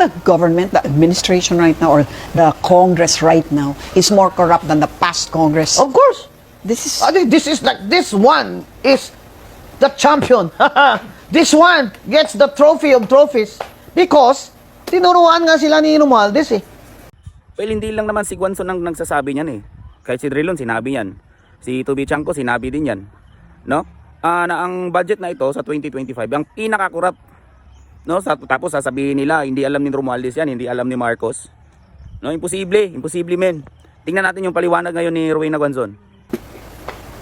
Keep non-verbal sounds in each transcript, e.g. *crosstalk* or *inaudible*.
the government, the administration right now, or the Congress right now is more corrupt than the past Congress? Of course. This is I think this is like this one is the champion. *laughs* this one gets the trophy of trophies because tinuruan nga sila ni Romualdez eh. Well, hindi lang naman si Guanzon ang nagsasabi niyan eh. Kahit si Drilon, sinabi yan. Si Tubi Chanko, sinabi din yan. No? Ah, na ang budget na ito sa 2025, ang pinakakurap. No? Tapos sasabihin nila, hindi alam ni Romualdez yan, hindi alam ni Marcos. No? Imposible, imposible men. Tingnan natin yung paliwanag ngayon ni Rowena Guanzon.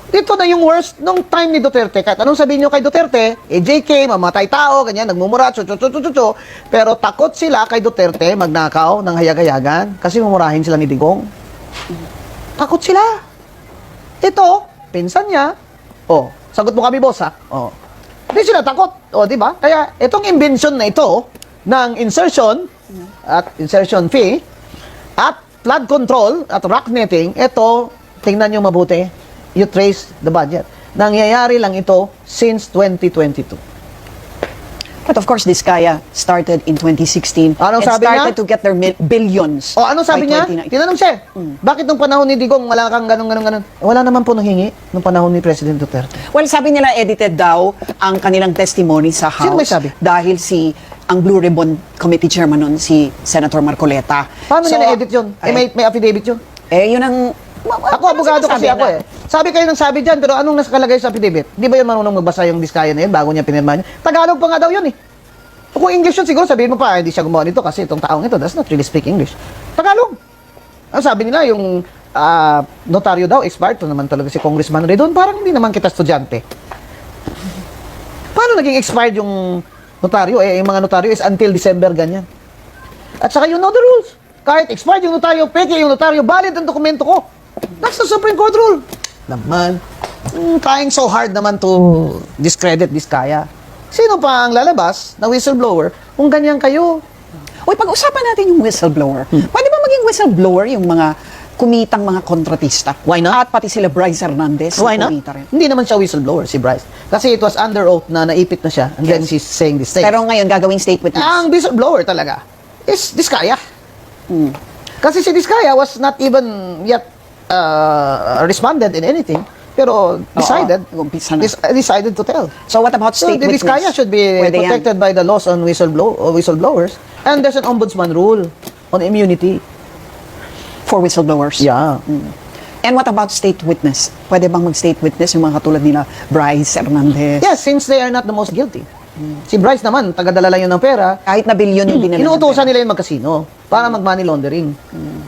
Dito na yung worst nung time ni Duterte. Kahit anong sabihin nyo kay Duterte, eh JK, mamatay tao, ganyan, nagmumura, chu chu chu chu chu, chu. Pero takot sila kay Duterte magnakaw ng hayag-hayagan kasi mumurahin sila ni Digong. Takot sila. Ito, pinsan niya. Oh, sagot mo kami, boss, ha? Oh. Hindi sila takot. Oh, di ba? Kaya itong invention na ito ng insertion at insertion fee at flood control at rock netting, ito, tingnan nyo mabuti. You trace the budget. Nangyayari lang ito since 2022. But of course, this kaya started in 2016 Anong and sabi started niya? to get their mil- billions. O ano sabi by niya? 2019. Tinanong siya, bakit nung panahon ni Digong wala kang ganun, ganun, ganun? Eh, Wala naman po nanghingi nung panahon ni President Duterte. Well, sabi nila edited daw ang kanilang testimony sa House. Sino may sabi? Dahil si ang Blue Ribbon Committee Chairman nun, si Senator Marcoleta. Paano niya na-edit yun? Eh, ay, may, may affidavit yun. eh, yun ang... Ako, abogado kasi ako eh. Sabi kayo ng sabi dyan, pero anong nakalagay sa affidavit? Di ba yun marunong magbasa yung diskaya na yun bago niya pinirma niya? Tagalog pa nga daw yun eh. Kung English yun, siguro sabihin mo pa, "Ah, hindi siya gumawa nito kasi itong taong ito does not really speak English. Tagalog. Ang sabi nila, yung ah, notaryo daw, expired to naman talaga si Congressman Redon. Parang hindi naman kita estudyante. Paano naging expired yung notaryo? Eh, yung mga notaryo is until December ganyan. At saka you know the rules. Kahit expired yung notaryo, peke yung notaryo, valid ang dokumento ko. That's the Supreme Court rule. Naman, mm, trying so hard naman to discredit this kaya. Sino pa ang lalabas na whistleblower kung ganyan kayo? Uy, pag-usapan natin yung whistleblower. Hmm. Pwede ba maging whistleblower yung mga kumitang mga kontratista? Why not? At pati sila Bryce Hernandez. Why not? rin. Hindi naman siya whistleblower, si Bryce. Kasi it was under oath na naipit na siya and then Yes. she's saying this thing. Pero ngayon, gagawing state witness. Ang whistleblower talaga is Diskaya. Hmm. Kasi si Diskaya was not even yet uh, responded in anything. Pero decided, Oo, umpisa na. dis- decided to tell. So what about So state the witness? Diskaya should be Pwede yan. protected by the laws on whistleblow- uh, whistleblowers. And there's an ombudsman rule on immunity. For whistleblowers. Yeah. And what about state witness? Pwede bang mag-state witness yung mga katulad nila Bryce Hernandez? Yes, since they are not the most guilty. Si Bryce naman, tagadala lang yun ng pera. Kahit na bilyon yung dinala. ng Inuutosan nila yung magkasino para mag-money laundering.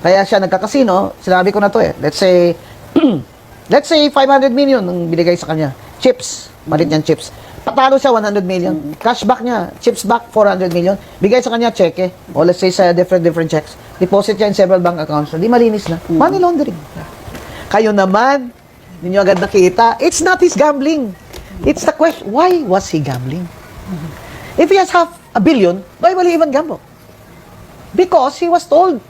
Kaya siya nagkakasino, sinabi ko na to eh. Let's say, *clears throat* let's say 500 million ang binigay sa kanya. Chips, malit niyang chips. Patalo siya 100 million. Cashback niya, chips back 400 million. Bigay sa kanya cheque. O let's say sa different different checks. Deposit niya in several bank accounts. Di malinis na. Money laundering. Kayo naman, ninyo agad nakita, it's not his gambling. It's the question, why was he gambling? If he has half a billion, why will he even gamble? Because he was told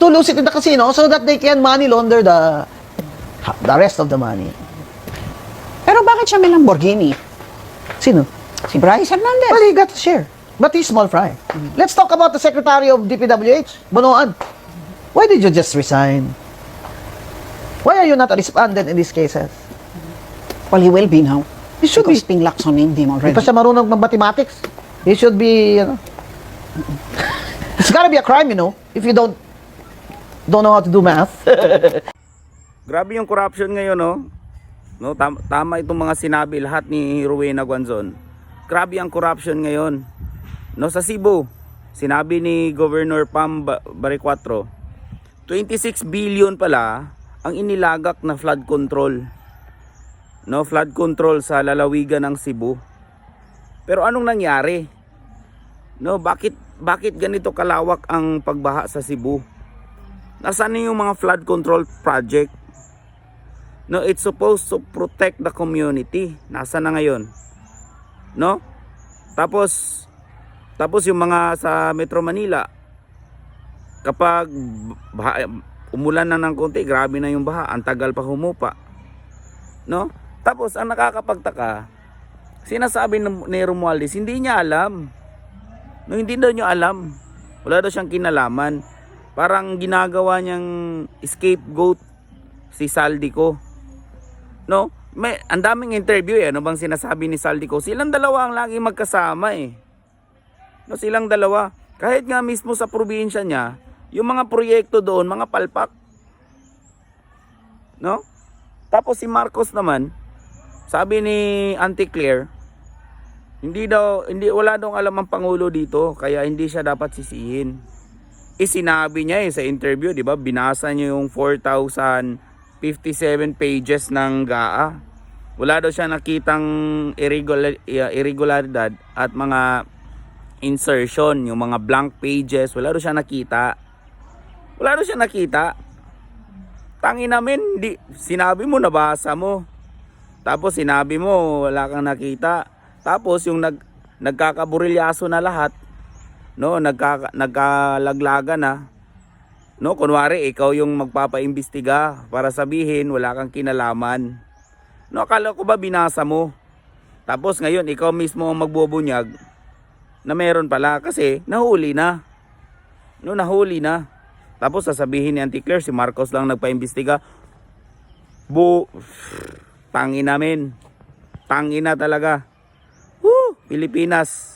to lose it in the casino so that they can money launder the the rest of the money. Pero bakit siya may Lamborghini? Sino? Si Bryce Hernandez. Well, he got a share. But he's small fry. Let's talk about the Secretary of DPWH, Bonoan. Why did you just resign? Why are you not a respondent in these cases? well, he will be now. He should Because be. Ping Lacson named him Hindi already. pa siya marunong mag-mathematics. He should be, you know. *laughs* It's gotta be a crime, you know, if you don't don't know how to do math. *laughs* Grabe yung corruption ngayon, no? No, tam- tama itong mga sinabi lahat ni Rowena Guanzon. Grabe ang corruption ngayon. No, sa Cebu, sinabi ni Governor Pam Ba- Baricuatro, 26 billion pala ang inilagak na flood control. No, flood control sa lalawigan ng Cebu. Pero anong nangyari? No, bakit bakit ganito kalawak ang pagbaha sa Cebu? Nasaan na yung mga flood control project? No, it's supposed to protect the community. Nasa na ngayon? No? Tapos tapos yung mga sa Metro Manila kapag baha, umulan na ng konti, grabe na yung baha, ang tagal pa humupa. No? Tapos ang nakakapagtaka, sinasabi ni Romualdez, hindi niya alam. No, hindi daw niya alam Wala daw siyang kinalaman. Parang ginagawa niyang scapegoat si Saldico. No? May ang daming interview eh. Ano bang sinasabi ni Saldico? Silang dalawa ang lagi magkasama eh. No, silang dalawa. Kahit nga mismo sa probinsya niya, yung mga proyekto doon, mga palpak. No? Tapos si Marcos naman, sabi ni Auntie Claire, hindi daw, hindi, wala daw alam ang Pangulo dito, kaya hindi siya dapat sisihin. Isinabi niya eh sa interview, di ba? Binasa niya yung 4,057 pages ng GAA. Wala daw siya nakitang irregular, irregularidad at mga insertion, yung mga blank pages, wala daw siya nakita. Wala daw siya nakita. Tangi namin, di, sinabi mo, nabasa mo. Tapos sinabi mo, wala kang nakita. Tapos yung nag, nagkakaburilyaso na lahat, no, nagkaka, nagkalaglaga na. No, kunwari ikaw yung magpapaimbestiga para sabihin wala kang kinalaman. No, akala ko ba binasa mo? Tapos ngayon ikaw mismo ang magbubunyag na meron pala kasi nahuli na. No, nahuli na. Tapos sasabihin ni Auntie Claire, si Marcos lang nagpaimbestiga. Bu, tangi namin. Tangi na talaga. Woo, Pilipinas.